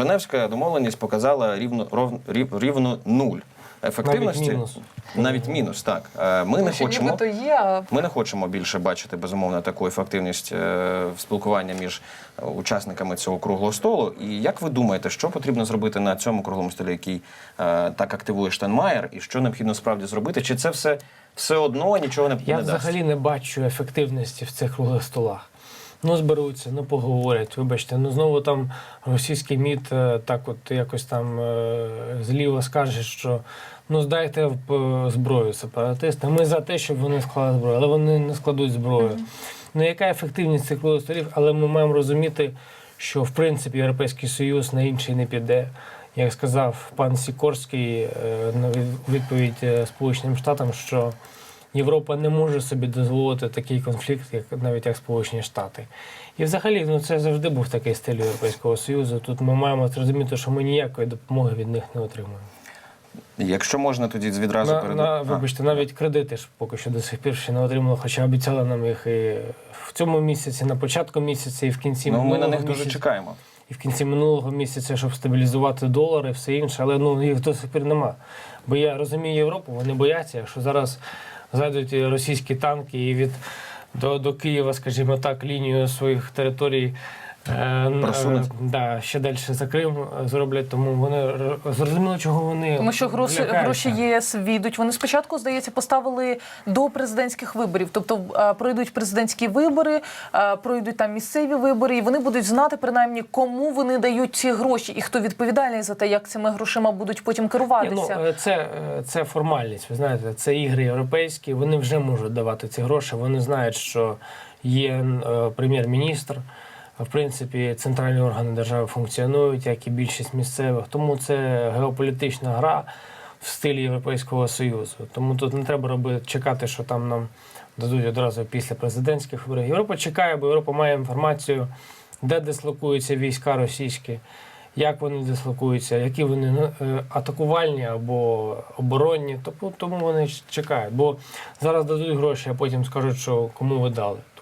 Женевська домовленість показала рівно ров, рів- рівно нуль ефективності. Навіть мінус. Навіть мінус, так. Е, Ми не хочемо. нібито є, Ми не хочемо більше бачити безумовно таку ефективність е, в спілкуванні між учасниками цього круглого столу. І як ви думаєте, що потрібно зробити на цьому круглому столі, який е, так активує Штенмаєр, і що необхідно справді зробити? Чи це все, все одно нічого не, Я не дасть? взагалі не бачу ефективності в цих круглих столах. Ну, зберуться, ну поговорять. Вибачте, ну знову там російський МІД е, так от якось там е, зліво скаже, що ну здайте е, зброю сепаратистам. Ми за те, щоб вони склали зброю, але вони не складуть зброю. Ну яка ефективність цих круглих? Але ми маємо розуміти, що в принципі Європейський Союз на інший не піде. Як сказав пан Сікорський на відповідь Сполученим Штатам, що Європа не може собі дозволити такий конфлікт, як навіть як Сполучені Штати. І взагалі ну, це завжди був такий стиль Європейського Союзу. Тут ми маємо зрозуміти, що ми ніякої допомоги від них не отримуємо. Якщо можна, тоді відразу На, перед... на, А. вибачте, навіть кредити ж поки що до сих пір ще не отримали, хоча обіцяли нам їх і в цьому місяці, на початку місяця, і в кінці Ну, ми на них дуже місяця. чекаємо. і в кінці минулого місяця, щоб стабілізувати долар і все інше, але ну їх до сих пір нема. Бо я розумію Європу, вони бояться, якщо зараз зайдуть російські танки і від до, до Києва, скажімо так, лінію своїх територій. Е, Просунуть. е, Да, ще далі за Крим зроблять, тому вони зрозуміли, чого вони Тому що гроші, лякаються. гроші ЄС війдуть. Вони спочатку, здається, поставили до президентських виборів. Тобто пройдуть президентські вибори, пройдуть там місцеві вибори, і вони будуть знати принаймні, кому вони дають ці гроші, і хто відповідальний за те, як цими грошима будуть потім Ні, керуватися. Ну, е, це, це формальність. Ви знаєте, це ігри європейські. Вони вже можуть давати ці гроші. Вони знають, що є е, прем'єр-міністр. В принципі, центральні органи держави функціонують, як і більшість місцевих. Тому це геополітична гра в стилі Європейського Союзу. Тому тут не треба робити чекати, що там нам дадуть одразу після президентських виборів. Європа чекає, бо Європа має інформацію, де дислокуються війська російські як вони дислокуються, які вони е, атакувальні або оборонні. Тобто тому вони чекають. Бо зараз дадуть гроші, а потім скажуть, що кому ви дали.